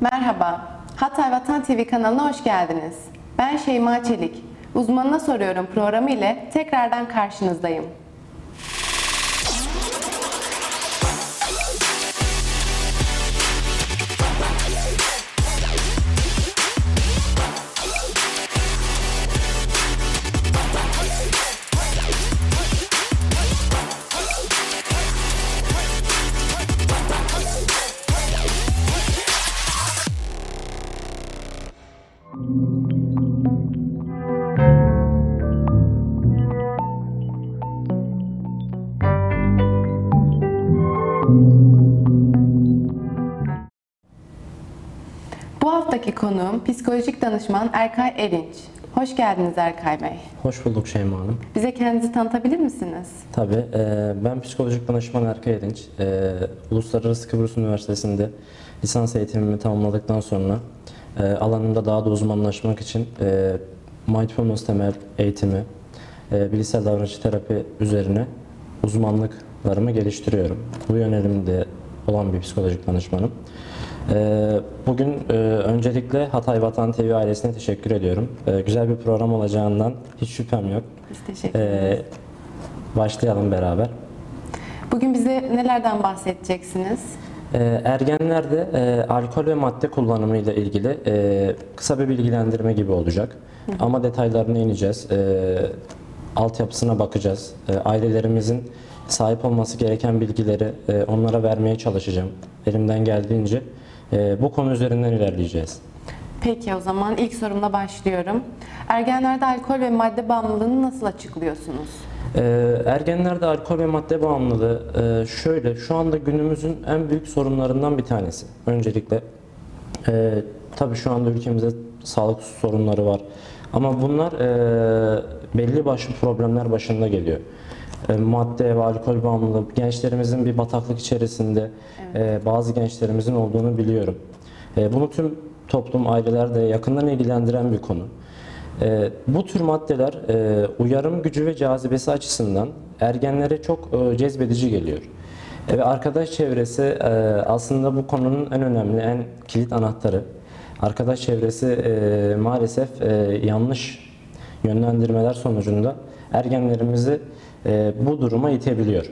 Merhaba, Hatay Vatan TV kanalına hoş geldiniz. Ben Şeyma Çelik. Uzmanına soruyorum programı ile tekrardan karşınızdayım. Bu haftaki konuğum psikolojik danışman Erkay Erinç. Hoş geldiniz Erkay Bey. Hoş bulduk Şeyma Hanım. Bize kendinizi tanıtabilir misiniz? Tabii e, ben psikolojik danışman Erkay Erinç. E, Uluslararası Kıbrıs Üniversitesi'nde lisans eğitimimi tamamladıktan sonra e, alanımda daha da uzmanlaşmak için mindfulness temel eğitimi, bilişsel davranış terapi üzerine uzmanlıklarımı geliştiriyorum. Bu yönelimde olan bir psikolojik danışmanım. E, Bugün e, öncelikle Hatay Vatan TV ailesine teşekkür ediyorum. E, Güzel bir program olacağından hiç şüphem yok. Biz teşekkür ederiz. Ee, başlayalım beraber. Bugün bize nelerden bahsedeceksiniz? Ee, ergenlerde e, alkol ve madde kullanımı ile ilgili e, kısa bir bilgilendirme gibi olacak. Ama detaylarına ineceğiz. E, altyapısına bakacağız. E, ailelerimizin sahip olması gereken bilgileri e, onlara vermeye çalışacağım. Elimden geldiğince e, bu konu üzerinden ilerleyeceğiz. Peki o zaman ilk sorumla başlıyorum. Ergenlerde alkol ve madde bağımlılığını nasıl açıklıyorsunuz? Ee, ergenlerde alkol ve madde bağımlılığı e, şöyle, şu anda günümüzün en büyük sorunlarından bir tanesi. Öncelikle e, tabii şu anda ülkemizde sağlık sorunları var. Ama bunlar e, belli başlı problemler başında geliyor. E, madde ve alkol bağımlılığı gençlerimizin bir bataklık içerisinde e, bazı gençlerimizin olduğunu biliyorum. E, bunu tüm toplum, aileler de yakından ilgilendiren bir konu. Bu tür maddeler uyarım gücü ve cazibesi açısından ergenlere çok cezbedici geliyor. Ve arkadaş çevresi aslında bu konunun en önemli, en kilit anahtarı. Arkadaş çevresi maalesef yanlış yönlendirmeler sonucunda ergenlerimizi e, bu duruma itebiliyor.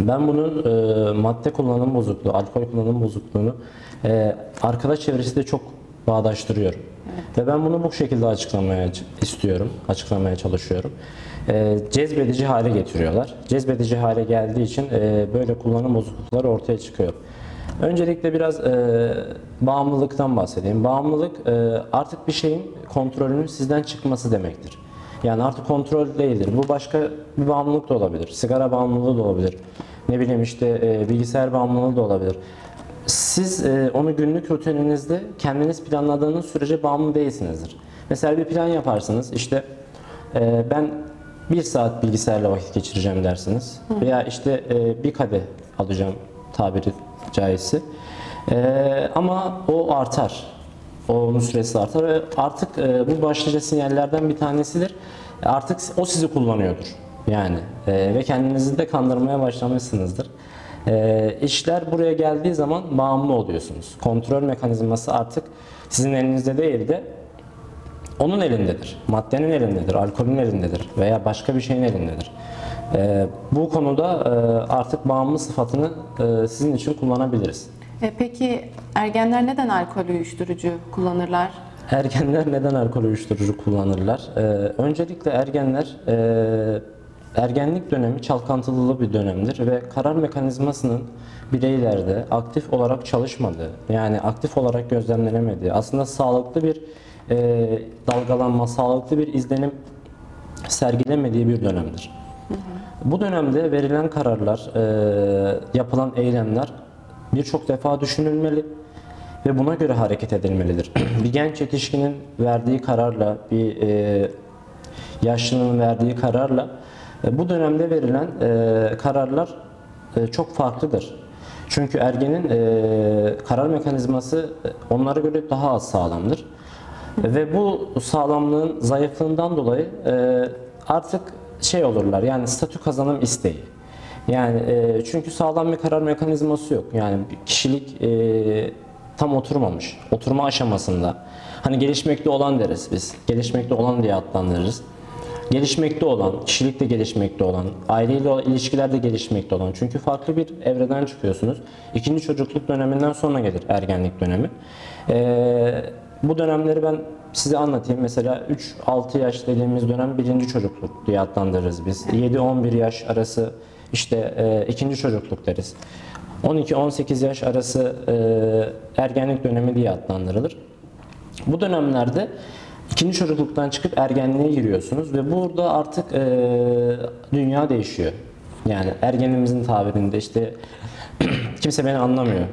Ben bunun e, madde kullanım bozukluğu, alkol kullanım bozukluğunu e, arkadaş çevresi de çok bağdaştırıyorum. Ve ben bunu bu şekilde açıklamaya istiyorum, açıklamaya çalışıyorum. E, cezbedici hale getiriyorlar. Cezbedici hale geldiği için e, böyle kullanım bozuklukları ortaya çıkıyor. Öncelikle biraz e, bağımlılıktan bahsedeyim. Bağımlılık e, artık bir şeyin kontrolünün sizden çıkması demektir. Yani artık kontrol değildir. Bu başka bir bağımlılık da olabilir. Sigara bağımlılığı da olabilir. Ne bileyim işte e, bilgisayar bağımlılığı da olabilir. Siz e, onu günlük rutininizde kendiniz planladığınız sürece bağımlı değilsinizdir. Mesela bir plan yaparsınız. İşte e, ben bir saat bilgisayarla vakit geçireceğim dersiniz. Veya işte e, bir kadeh alacağım tabiri caizse. E, ama o artar. Onun süresi artar ve artık e, bu başlıca sinyallerden bir tanesidir. Artık o sizi kullanıyordur. Yani e, ve kendinizi de kandırmaya başlamışsınızdır. E, işler buraya geldiği zaman bağımlı oluyorsunuz. Kontrol mekanizması artık sizin elinizde değil de onun elindedir. Maddenin elindedir, alkolün elindedir veya başka bir şeyin elindedir. E, bu konuda e, artık bağımlı sıfatını e, sizin için kullanabiliriz. E, peki ergenler neden alkol uyuşturucu kullanırlar? Ergenler neden alkol uyuşturucu kullanırlar? Ee, öncelikle ergenler e, ergenlik dönemi çalkantılı bir dönemdir ve karar mekanizmasının bireylerde aktif olarak çalışmadığı, yani aktif olarak gözlemlenemediği, aslında sağlıklı bir e, dalgalanma, sağlıklı bir izlenim sergilemediği bir dönemdir. Bu dönemde verilen kararlar, e, yapılan eylemler birçok defa düşünülmeli ve buna göre hareket edilmelidir. bir genç yetişkinin verdiği kararla, bir e, yaşlının verdiği kararla e, bu dönemde verilen e, kararlar e, çok farklıdır. Çünkü ergenin e, karar mekanizması e, onlara göre daha az sağlamdır. Ve bu sağlamlığın zayıflığından dolayı e, artık şey olurlar yani statü kazanım isteği. Yani e, çünkü sağlam bir karar mekanizması yok. Yani kişilik e, tam oturmamış. Oturma aşamasında. Hani gelişmekte olan deriz biz. Gelişmekte olan diye adlandırırız. Gelişmekte olan, kişilik de gelişmekte olan, aileyle ilişkiler de gelişmekte olan. Çünkü farklı bir evreden çıkıyorsunuz. İkinci çocukluk döneminden sonra gelir ergenlik dönemi. Ee, bu dönemleri ben size anlatayım. Mesela 3-6 yaş dediğimiz dönem birinci çocukluk diye adlandırırız biz. 7-11 yaş arası işte e, ikinci çocukluk deriz. 12-18 yaş arası e, ergenlik dönemi diye adlandırılır. Bu dönemlerde ikinci çocukluktan çıkıp ergenliğe giriyorsunuz ve burada artık e, dünya değişiyor. Yani ergenimizin tabirinde işte kimse beni anlamıyor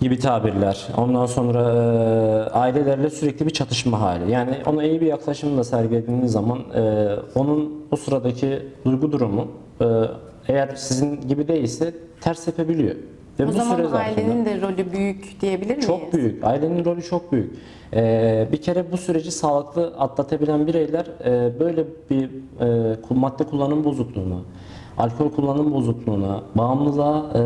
gibi tabirler. Ondan sonra e, ailelerle sürekli bir çatışma hali. Yani ona iyi bir yaklaşımla sergilediğiniz zaman e, onun o sıradaki duygu durumu e, eğer sizin gibi değilse ters tepebiliyor. Ve O bu zaman süre ailenin de rolü büyük diyebilir miyiz? çok büyük. Ailenin rolü çok büyük. Ee, bir kere bu süreci sağlıklı atlatabilen bireyler e, böyle bir e, madde kullanım bozukluğuna, alkol kullanım bozukluğuna, bağımlılığa e,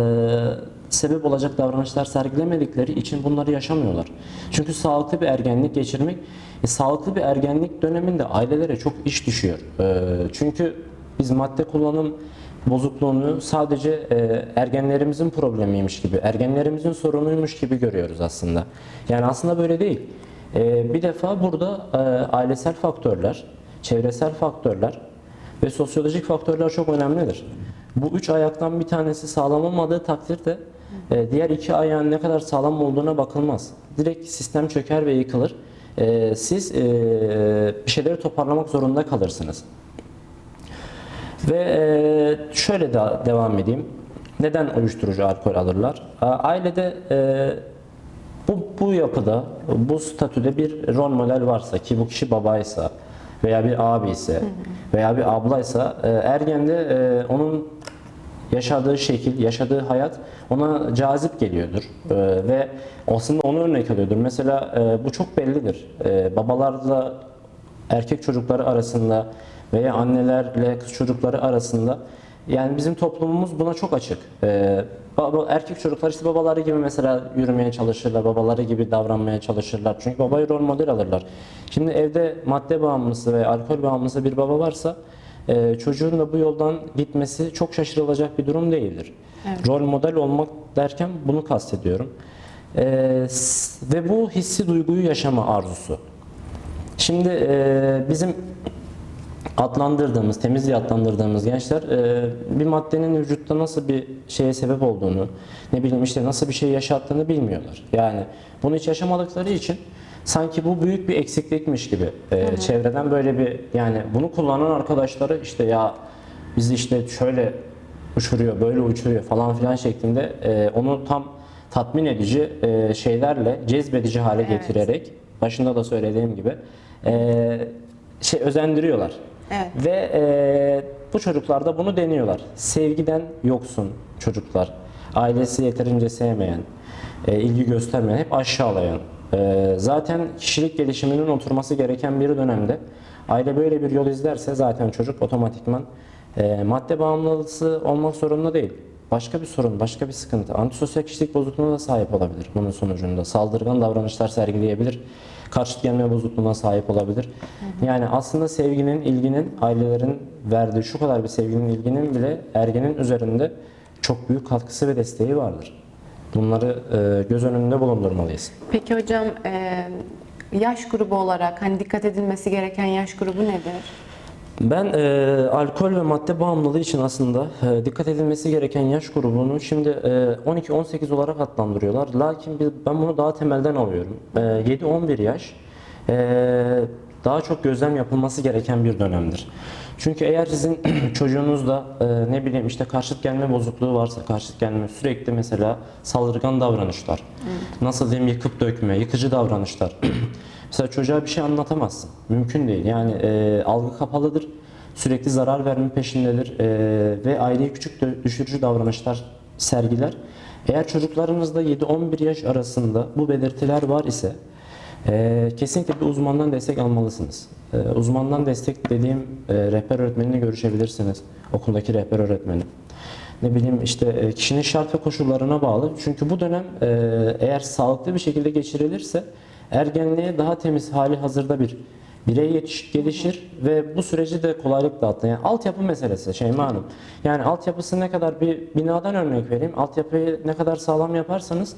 sebep olacak davranışlar sergilemedikleri için bunları yaşamıyorlar. Çünkü sağlıklı bir ergenlik geçirmek, e, sağlıklı bir ergenlik döneminde ailelere çok iş düşüyor. E, çünkü biz madde kullanım bozukluğunu sadece e, ergenlerimizin problemiymiş gibi, ergenlerimizin sorunuymuş gibi görüyoruz aslında. Yani aslında böyle değil. E, bir defa burada e, ailesel faktörler, çevresel faktörler ve sosyolojik faktörler çok önemlidir. Bu üç ayaktan bir tanesi sağlam olmadığı takdirde e, diğer iki ayağın ne kadar sağlam olduğuna bakılmaz. Direkt sistem çöker ve yıkılır. E, siz e, bir şeyleri toparlamak zorunda kalırsınız. Ve e, şöyle de devam edeyim. Neden uyuşturucu alkol alırlar? Ailede e, bu, bu yapıda, bu statüde bir rol model varsa ki bu kişi babaysa veya bir abi ise veya bir ablaysa e, ergende e, onun yaşadığı şekil, yaşadığı hayat ona cazip geliyordur ve aslında onu örnek alıyordur. Mesela e, bu çok bellidir. E, babalarla erkek çocukları arasında veya annelerle çocukları arasında yani bizim toplumumuz buna çok açık. Ee, baba- erkek çocuklar işte babaları gibi mesela yürümeye çalışırlar, babaları gibi davranmaya çalışırlar. Çünkü babayı rol model alırlar. Şimdi evde madde bağımlısı ve alkol bağımlısı bir baba varsa e, çocuğun da bu yoldan gitmesi çok şaşırılacak bir durum değildir. Rol model olmak derken bunu kastediyorum. S- ve bu hissi duyguyu yaşama arzusu. Şimdi e, bizim adlandırdığımız, temiz diye adlandırdığımız gençler e, bir maddenin vücutta nasıl bir şeye sebep olduğunu, ne bileyim işte nasıl bir şey yaşattığını bilmiyorlar. Yani bunu hiç yaşamadıkları için sanki bu büyük bir eksiklikmiş gibi e, çevreden böyle bir yani bunu kullanan arkadaşları işte ya biz işte şöyle uçuruyor, böyle uçuruyor falan filan şeklinde e, onu tam tatmin edici e, şeylerle cezbedici hale Evet. getirerek başında da söylediğim gibi e, şey özendiriyorlar. Evet. Ve e, bu çocuklar da bunu deniyorlar. Sevgiden yoksun çocuklar. Ailesi yeterince sevmeyen, e, ilgi göstermeyen, hep aşağılayan. E, zaten kişilik gelişiminin oturması gereken bir dönemde aile böyle bir yol izlerse zaten çocuk otomatikman e, madde bağımlısı olmak zorunda değil. Başka bir sorun, başka bir sıkıntı. Antisosyal kişilik bozukluğuna da sahip olabilir bunun sonucunda. Saldırgan davranışlar sergileyebilir. Karşıt gelme bozukluğuna sahip olabilir. Yani aslında sevginin, ilginin, ailelerin verdiği şu kadar bir sevginin, ilginin bile ergenin üzerinde çok büyük katkısı ve desteği vardır. Bunları e, göz önünde bulundurmalıyız. Peki hocam e, yaş grubu olarak hani dikkat edilmesi gereken yaş grubu nedir? Ben e, alkol ve madde bağımlılığı için aslında e, dikkat edilmesi gereken yaş grubunu şimdi e, 12-18 olarak adlandırıyorlar. Lakin biz- ben bunu daha temelden alıyorum. E, 7-11 yaş e, daha çok gözlem yapılması gereken bir dönemdir. Çünkü eğer sizin çocuğunuzda e, ne bileyim işte karşıt gelme bozukluğu varsa karşıt gelme sürekli mesela saldırgan davranışlar, nasıl diyeyim yıkıp dökme, yıkıcı davranışlar. Mesela çocuğa bir şey anlatamazsın. Mümkün değil. Yani e, algı kapalıdır. Sürekli zarar verme peşindedir. E, ve aileyi küçük düşürücü davranışlar sergiler. Eğer çocuklarınızda 7-11 yaş arasında bu belirtiler var ise e, kesinlikle bir uzmandan destek almalısınız. E, uzmandan destek dediğim e, rehber öğretmenine görüşebilirsiniz. Okuldaki rehber öğretmeni. ne bileyim işte e, kişinin şart ve koşullarına bağlı. Çünkü bu dönem e, eğer sağlıklı bir şekilde geçirilirse ergenliğe daha temiz hali hazırda bir birey yetiş, gelişir ve bu süreci de kolaylıkla atlatır. Yani altyapı meselesi Şeyma Hanım. Yani altyapısı ne kadar bir binadan örnek vereyim. Altyapıyı ne kadar sağlam yaparsanız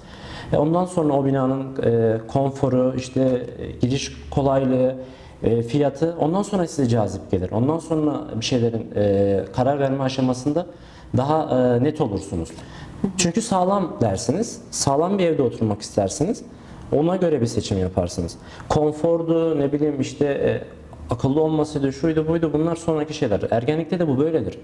e, ondan sonra o binanın e, konforu, işte e, giriş kolaylığı, e, fiyatı ondan sonra size cazip gelir. Ondan sonra bir şeylerin e, karar verme aşamasında daha e, net olursunuz. Çünkü sağlam dersiniz, sağlam bir evde oturmak istersiniz. Ona göre bir seçim yaparsınız. Konfordu, ne bileyim işte e, akıllı olmasıydı, şuydu buydu bunlar sonraki şeyler. Ergenlikte de bu böyledir.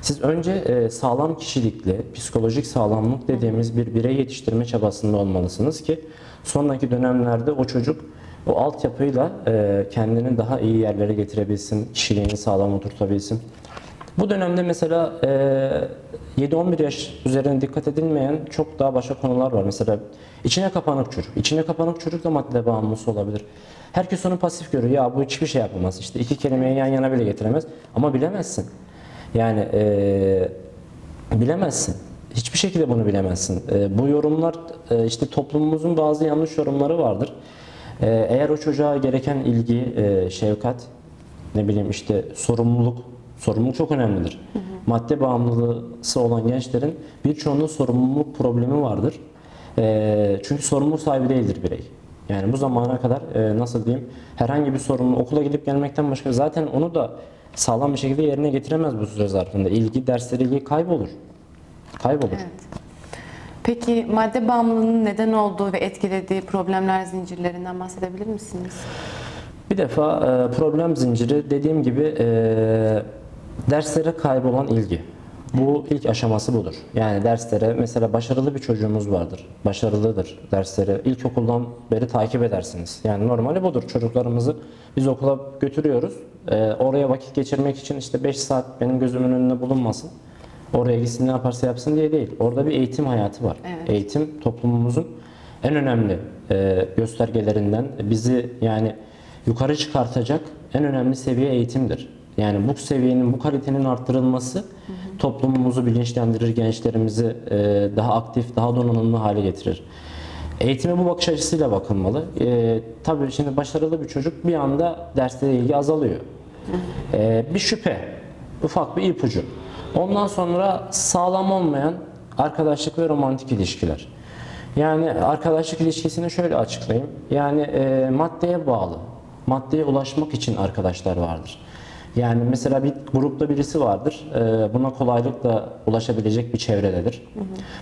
Siz önce e, sağlam kişilikli, psikolojik sağlamlık dediğimiz bir birey yetiştirme çabasında olmalısınız ki sonraki dönemlerde o çocuk o altyapıyla e, kendini daha iyi yerlere getirebilsin, kişiliğini sağlam oturtabilsin. Bu dönemde mesela e, 7-11 yaş üzerine dikkat edilmeyen çok daha başka konular var. Mesela içine kapanık çocuk. İçine kapanık çocuk da madde bağımlısı olabilir. Herkes onu pasif görüyor. Ya bu hiçbir şey yapamaz. İşte iki kelimeyi yan yana bile getiremez. Ama bilemezsin. Yani e, bilemezsin. Hiçbir şekilde bunu bilemezsin. E, bu yorumlar e, işte toplumumuzun bazı yanlış yorumları vardır. E, eğer o çocuğa gereken ilgi, e, şefkat, ne bileyim işte sorumluluk, sorumluluk çok önemlidir. Madde bağımlılığı olan gençlerin birçoğunda sorumluluk problemi vardır. E, çünkü sorumluluk sahibi değildir birey. Yani bu zamana kadar e, nasıl diyeyim herhangi bir sorumlu okula gidip gelmekten başka zaten onu da sağlam bir şekilde yerine getiremez bu süre zarfında. İlgi, derslere ilgi kaybolur. Kaybolur. Evet. Peki madde bağımlılığının neden olduğu ve etkilediği problemler zincirlerinden bahsedebilir misiniz? Bir defa e, problem zinciri dediğim gibi e, derslere kaybolan ilgi. Bu ilk aşaması budur. Yani derslere mesela başarılı bir çocuğumuz vardır. Başarılıdır dersleri. İlkokuldan beri takip edersiniz. Yani normali budur. Çocuklarımızı biz okula götürüyoruz. E, oraya vakit geçirmek için işte 5 saat benim gözümün önünde bulunmasın. Oraya gitsin ne yaparsa yapsın diye değil. Orada bir eğitim hayatı var. Evet. Eğitim toplumumuzun en önemli e, göstergelerinden bizi yani yukarı çıkartacak en önemli seviye eğitimdir. Yani bu seviyenin, bu kalitenin arttırılması toplumumuzu bilinçlendirir, gençlerimizi e, daha aktif, daha donanımlı hale getirir. Eğitime bu bakış açısıyla bakılmalı. E, tabii şimdi başarılı bir çocuk bir anda derslere ilgi azalıyor. E, bir şüphe, ufak bir ipucu. Ondan sonra sağlam olmayan arkadaşlık ve romantik ilişkiler. Yani arkadaşlık ilişkisini şöyle açıklayayım. Yani e, maddeye bağlı, maddeye ulaşmak için arkadaşlar vardır. Yani mesela bir grupta birisi vardır, e, buna kolaylıkla ulaşabilecek bir çevrededir.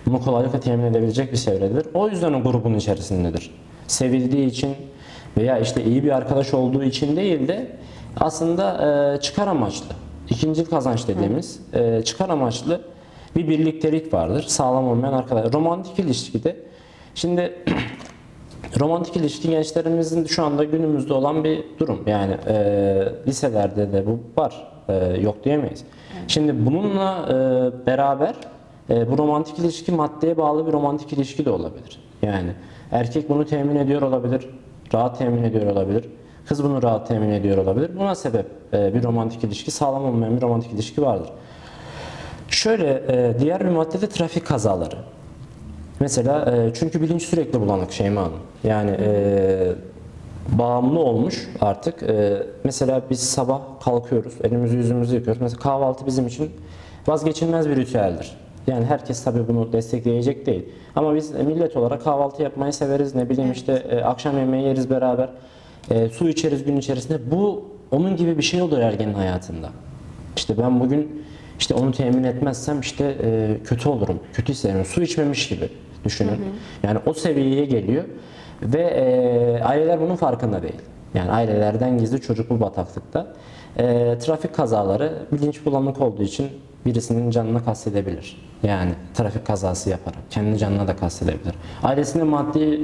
Bunu kolaylıkla temin edebilecek bir çevrededir. O yüzden o grubun içerisindedir. Sevildiği için veya işte iyi bir arkadaş olduğu için değil de aslında e, çıkar amaçlı, ikinci kazanç dediğimiz e, çıkar amaçlı bir birliktelik vardır. Sağlam olmayan arkadaş. Romantik ilişkide şimdi romantik ilişki gençlerimizin şu anda günümüzde olan bir durum. Yani e, liselerde de bu var. E, yok diyemeyiz. Şimdi bununla e, beraber e, bu romantik ilişki maddeye bağlı bir romantik ilişki de olabilir. Yani erkek bunu temin ediyor olabilir, rahat temin ediyor olabilir. Kız bunu rahat temin ediyor olabilir. Buna sebep e, bir romantik ilişki, sağlam olmayan bir romantik ilişki vardır. Şöyle e, diğer bir madde de trafik kazaları. Mesela e, çünkü bilinç sürekli bulanık Şeyma Hanım. Yani e, bağımlı olmuş artık. E, mesela biz sabah kalkıyoruz, elimizi yüzümüzü yıkıyoruz. Mesela kahvaltı bizim için vazgeçilmez bir ritüeldir. Yani herkes tabii bunu destekleyecek değil. Ama biz millet olarak kahvaltı yapmayı severiz. Ne bileyim işte e, akşam yemeği yeriz beraber. E, su içeriz gün içerisinde. Bu onun gibi bir şey olur ergenin hayatında. İşte ben bugün işte onu temin etmezsem işte e, kötü olurum, kötü hissederim. Su içmemiş gibi düşünün. Yani o seviyeye geliyor ve e, aileler bunun farkında değil. Yani ailelerden gizli çocuk bu bataklıkta. E, trafik kazaları bilinç bulanık olduğu için birisinin canına kastedebilir. Yani trafik kazası yaparak kendi canına da kastedebilir. Ailesine maddi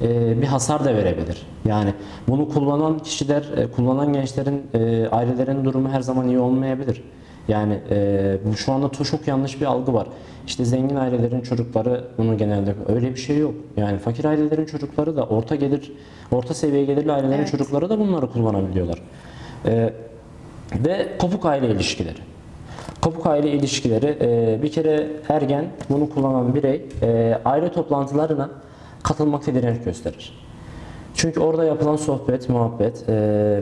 e, bir hasar da verebilir. Yani bunu kullanan kişiler, e, kullanan gençlerin, e, ailelerin durumu her zaman iyi olmayabilir. Yani e, bu şu anda çok yanlış bir algı var. İşte zengin ailelerin çocukları bunu genelde öyle bir şey yok. Yani fakir ailelerin çocukları da orta gelir, orta seviye gelirli ailelerin Evet. çocukları da bunları kullanabiliyorlar. E, ve kopuk aile ilişkileri. Kopuk aile ilişkileri e, bir kere ergen bunu kullanan birey e, aile toplantılarına katılmakta direnç gösterir. Çünkü orada yapılan sohbet, muhabbet e,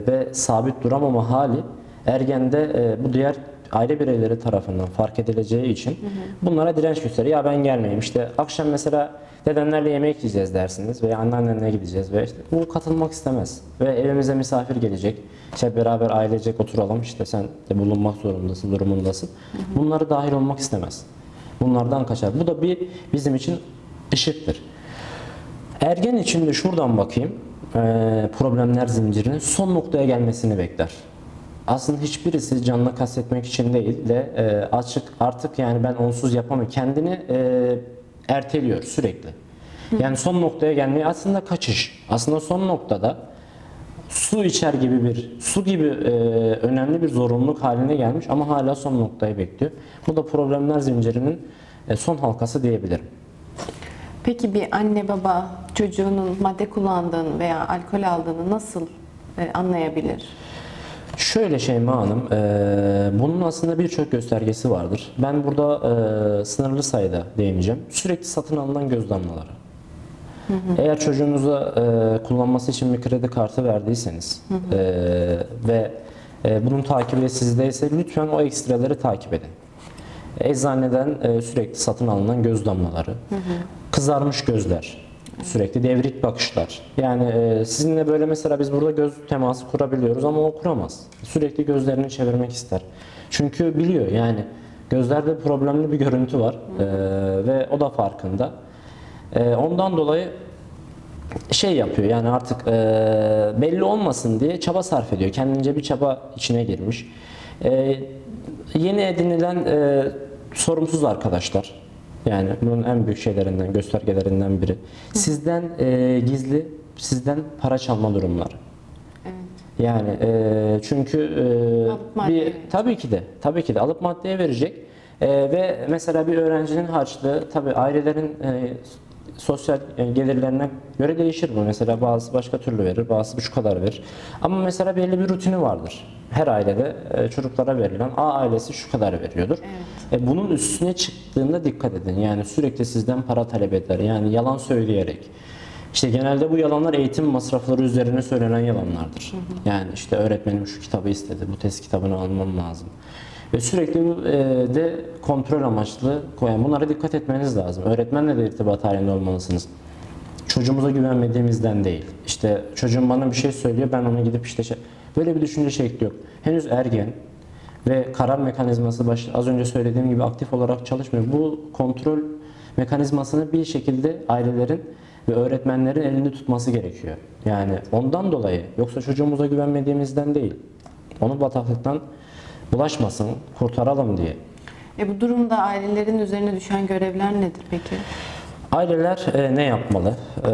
ve sabit duramama hali ergende e, bu diğer aile bireyleri tarafından fark edileceği için bunlara direnç gösterir. Ya ben gelmeyeyim işte akşam mesela dedenlerle yemek yiyeceğiz dersiniz veya anneannenle gideceğiz ve işte bu katılmak istemez. Ve evimize misafir gelecek. İşte beraber ailecek oturalım işte sen de bulunmak zorundasın, durumundasın. Bunları dahil olmak istemez. Bunlardan kaçar. Bu da bir bizim için ışıktır. Ergen için de şuradan bakayım eee, problemler zincirinin son noktaya gelmesini bekler. Aslında hiçbirisi canına kastetmek için değil de eee, açık artık yani ben onsuz yapamıyorum. Kendini eee, erteliyor sürekli. Yani son noktaya gelmeyi aslında kaçış. Aslında son noktada su içer gibi bir su gibi eee, önemli bir zorunluluk haline gelmiş ama hala son noktayı bekliyor. Bu da problemler zincirinin eee, son halkası diyebilirim. Peki bir anne baba çocuğunun madde kullandığını veya alkol aldığını nasıl e, anlayabilir? Şöyle Şeyma Hanım, e, bunun aslında birçok göstergesi vardır. Ben burada e, sınırlı sayıda değineceğim. Sürekli satın alınan göz damlaları. Eğer çocuğunuza e, kullanması için bir kredi kartı verdiyseniz e, ve e, bunun takibi sizdeyse lütfen o ekstreleri takip edin. Eczaneden e, sürekli satın alınan göz damlaları, kızarmış gözler, sürekli devrik bakışlar. Yani e, sizinle böyle mesela biz burada göz teması kurabiliyoruz ama o kuramaz. Sürekli gözlerini çevirmek ister. Çünkü biliyor yani gözlerde problemli bir görüntü var e, ve o da farkında. E, ondan dolayı şey yapıyor yani artık e, belli olmasın diye çaba sarf ediyor. Kendince bir çaba içine girmiş. E, yeni edinilen e, sorumsuz arkadaşlar. Yani bunun en büyük şeylerinden, göstergelerinden biri. Sizden e, gizli, sizden para çalma durumları. Yani e, çünkü e, bir tabii ki de tabii ki de alıp maddeye verecek. E, ve mesela bir öğrencinin harçlığı tabii ailelerin e, sosyal e, gelirlerine göre değişir bu. Mesela bazısı başka türlü verir, bazısı şu kadar verir. Ama mesela belli bir rutini vardır. Her ailede e, çocuklara verilen A ailesi şu kadar veriyordur. E, bunun üstüne çıktığında dikkat edin. Yani sürekli sizden para talep eder. Yani yalan söyleyerek. İşte genelde bu yalanlar eğitim masrafları üzerine söylenen yalanlardır. Yani işte öğretmenim şu kitabı istedi, bu test kitabını almam lazım. Ve sürekli e, de kontrol amaçlı koyan bunlara dikkat etmeniz lazım. Öğretmenle de irtibat halinde olmalısınız. Çocuğumuza güvenmediğimizden değil. İşte çocuğum bana bir şey söylüyor, ben ona gidip işte şey... Böyle bir düşünce şekli yok. Henüz ergen ve karar mekanizması baş, az önce söylediğim gibi aktif olarak çalışmıyor. Bu kontrol mekanizmasını bir şekilde ailelerin ve öğretmenlerin elinde tutması gerekiyor. Yani ondan dolayı yoksa çocuğumuza güvenmediğimizden değil. Onu bataklıktan bulaşmasın, kurtaralım diye. E bu durumda ailelerin üzerine düşen görevler nedir peki? Aileler e, ne yapmalı? E,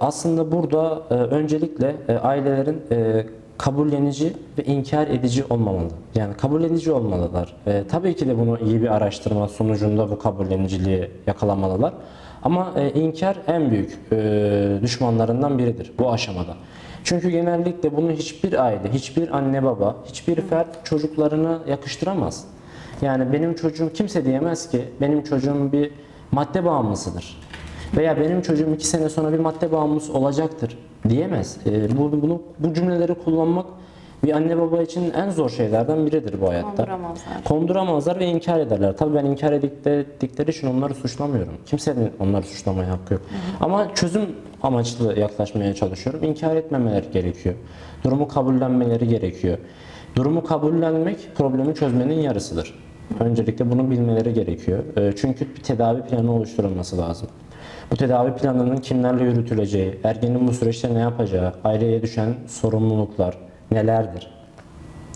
aslında burada e, öncelikle e, ailelerin e, kabullenici ve inkar edici olmamalı. Yani kabullenici olmalılar. E, tabii ki de bunu iyi bir araştırma sonucunda bu kabulleniciliği yakalamalılar. Ama e, inkar en büyük e, düşmanlarından biridir bu aşamada. Çünkü genellikle bunu hiçbir aile, hiçbir anne baba, hiçbir fert çocuklarına yakıştıramaz. Yani benim çocuğum kimse diyemez ki benim çocuğum bir madde bağımlısıdır. Veya benim çocuğum iki sene sonra bir madde bağımlısı olacaktır diyemez. E, bu, bunu, bu cümleleri kullanmak bir anne baba için en zor şeylerden biridir bu hayatta. Konduramazlar. Konduramazlar ve inkar ederler. Tabii ben inkar ettikleri için onları suçlamıyorum. Kimsenin onları suçlamaya hakkı yok. Ama çözüm amaçlı yaklaşmaya çalışıyorum. İnkar etmemeleri gerekiyor. Durumu kabullenmeleri gerekiyor. Durumu kabullenmek problemi çözmenin yarısıdır. Öncelikle bunu bilmeleri gerekiyor. E, Çünkü bir tedavi planı oluşturulması lazım. Bu tedavi planının kimlerle yürütüleceği, ergenin bu süreçte ne yapacağı, aileye düşen sorumluluklar nelerdir?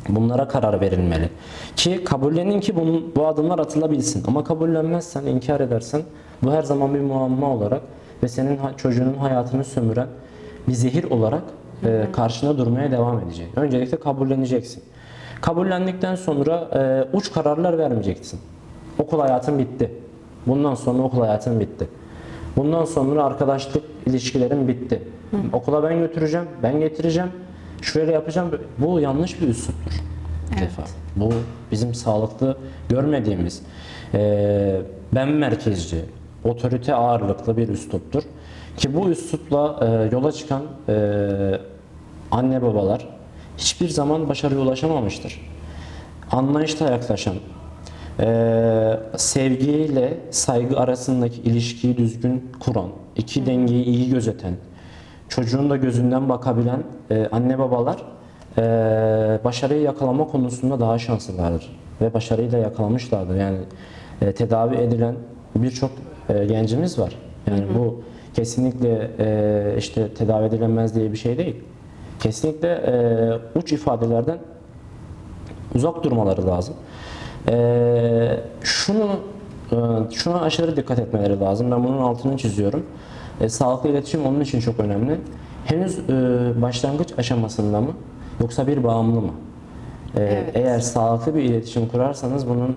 Bunlara karar verilmeli. Ki kabullenin ki bunun, bu adımlar atılabilsin. Ama kabullenmezsen, inkar edersen bu her zaman bir muamma olarak ve senin çocuğunun hayatını sömüren bir zehir olarak e, karşına durmaya devam edecek. Öncelikle kabulleneceksin. Kabullendikten sonra e, uç kararlar vermeyeceksin. Okul hayatın bitti. Bundan sonra okul hayatın bitti. Bundan sonra arkadaşlık ilişkilerim bitti. Okula ben götüreceğim, ben getireceğim. Şöyle yapacağım. Bu yanlış bir üsluptur. Evet. defa. Bu bizim sağlıklı görmediğimiz e, ben merkezci, otorite ağırlıklı bir üsluptur. Ki bu üslupla e, yola çıkan e, anne babalar hiçbir zaman başarıya ulaşamamıştır. Anlayışla yaklaşan, e, sevgiyle saygı arasındaki ilişkiyi düzgün kuran, iki dengeyi iyi gözeten, çocuğun da gözünden bakabilen e, anne babalar e, başarıyı yakalama konusunda daha şanslılardır. Ve başarıyı da yakalamışlardır. Yani e, tedavi edilen birçok e, gencimiz var. Yani bu kesinlikle e, işte tedavi edilemez diye bir şey değil. Kesinlikle e, uç ifadelerden uzak durmaları lazım. Ee, şunu e, şuna aşırı dikkat etmeleri lazım. Ben bunun altını çiziyorum. E, sağlıklı iletişim onun için çok önemli. Henüz e, başlangıç aşamasında mı yoksa bir bağımlı mı? E, Evet. Eğer sağlıklı bir iletişim kurarsanız bunun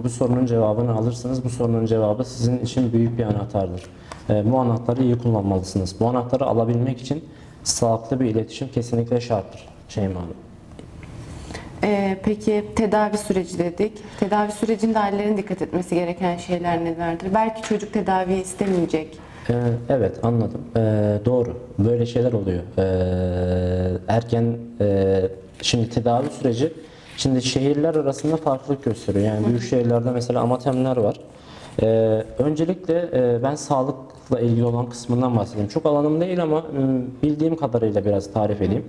e, bu sorunun cevabını alırsınız. Bu sorunun cevabı sizin için büyük bir anahtardır. E, bu anahtarı iyi kullanmalısınız. Bu anahtarı alabilmek için sağlıklı bir iletişim kesinlikle şarttır. Şeyma Hanım. Ee, peki tedavi süreci dedik. Tedavi sürecinde ailelerin dikkat etmesi gereken şeyler nelerdir? Belki çocuk tedavi istemeyecek. Ee, Evet anladım. Ee, doğru. Böyle şeyler oluyor. Ee, erken e, şimdi tedavi süreci şimdi şehirler arasında farklılık gösteriyor. Yani büyük şehirlerde mesela amatemler var. Ee, öncelikle e, ben sağlıkla ilgili olan kısmından bahsedeyim. Çok alanım değil ama m, bildiğim kadarıyla biraz tarif edeyim.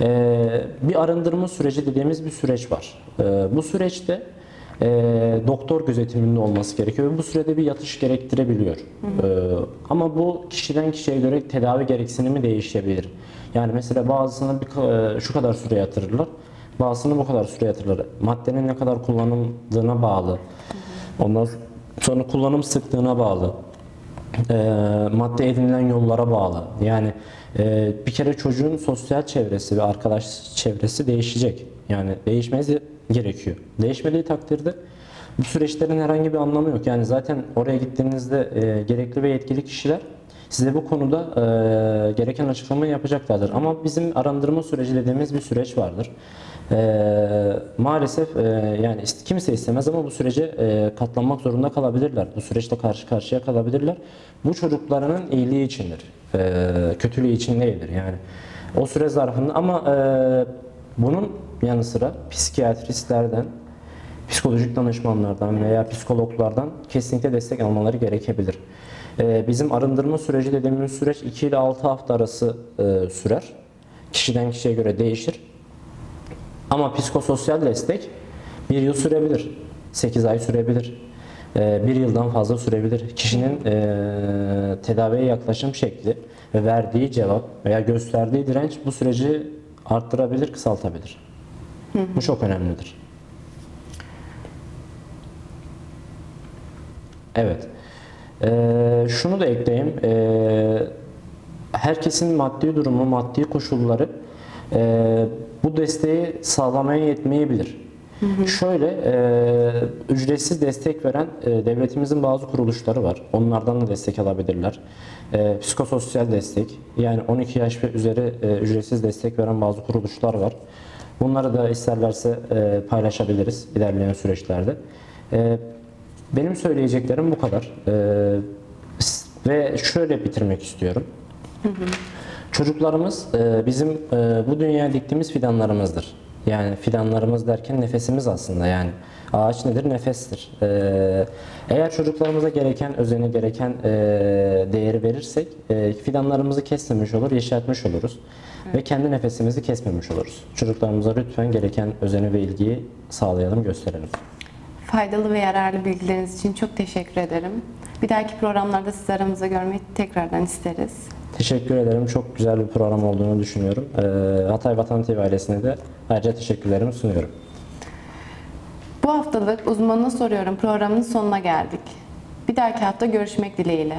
Ee, bir arındırma süreci dediğimiz bir süreç var. Ee, bu süreçte e, doktor gözetiminde olması gerekiyor ve bu sürede bir yatış gerektirebiliyor. Ee, ama bu kişiden kişiye göre tedavi gereksinimi değişebilir. Yani mesela bazısını bir, e, şu kadar süre yatırırlar, bazısını bu kadar süre yatırırlar. Maddenin ne kadar kullanıldığına bağlı. Ondan sonra kullanım sıklığına bağlı e, madde edinilen yollara bağlı. Yani e, bir kere çocuğun sosyal çevresi ve arkadaş çevresi değişecek. Yani değişmesi gerekiyor. Değişmediği takdirde bu süreçlerin herhangi bir anlamı yok. Yani zaten oraya gittiğinizde e, gerekli ve yetkili kişiler size bu konuda e, gereken açıklamayı yapacaklardır. Ama bizim arındırma süreci dediğimiz bir süreç vardır. E, maalesef e, yani kimse istemez ama bu sürece e, katlanmak zorunda kalabilirler. Bu süreçte karşı karşıya kalabilirler. Bu çocuklarının iyiliği içindir. E, kötülüğü için değildir. Yani o süre zarfında ama e, bunun yanı sıra psikiyatristlerden, psikolojik danışmanlardan veya psikologlardan kesinlikle destek almaları gerekebilir. Ee, Bizim arındırma süreci dediğimiz süreç 2 ile 6 hafta arası e, sürer. Kişiden kişiye göre değişir. Ama psikososyal destek bir yıl sürebilir, 8 ay sürebilir, e, bir yıldan fazla sürebilir. Kişinin e, tedaviye yaklaşım şekli ve verdiği cevap veya gösterdiği direnç bu süreci arttırabilir, kısaltabilir. Bu çok önemlidir. Evet. Ee, şunu da ekleyeyim. Ee, herkesin maddi durumu, maddi koşulları e, bu desteği sağlamaya yetmeyebilir. Şöyle e, ücretsiz destek veren e, devletimizin bazı kuruluşları var. Onlardan da destek alabilirler. E, psikososyal destek yani 12 yaş ve üzeri e, ücretsiz destek veren bazı kuruluşlar var. Bunları da isterlerse e, paylaşabiliriz ilerleyen süreçlerde. E, benim söyleyeceklerim bu kadar. E, s- ve şöyle bitirmek istiyorum. Çocuklarımız e, bizim e, bu dünyaya diktiğimiz fidanlarımızdır. Yani fidanlarımız derken nefesimiz aslında yani. Ağaç nedir? Nefestir. E, eğer çocuklarımıza gereken özeni, gereken e, değeri verirsek e, fidanlarımızı kesmemiş olur, yeşertmiş oluruz. Ve kendi nefesimizi kesmemiş oluruz. Çocuklarımıza lütfen gereken özeni ve ilgiyi sağlayalım, gösterelim. Faydalı ve yararlı bilgileriniz için çok teşekkür ederim. Bir dahaki programlarda sizi aramızda görmeyi tekrardan isteriz. Teşekkür ederim. Çok güzel bir program olduğunu düşünüyorum. E, Hatay Vatan TV ailesine de ayrıca teşekkürlerimi sunuyorum. Bu haftalık uzmanına soruyorum programının sonuna geldik. Bir dahaki hafta görüşmek dileğiyle.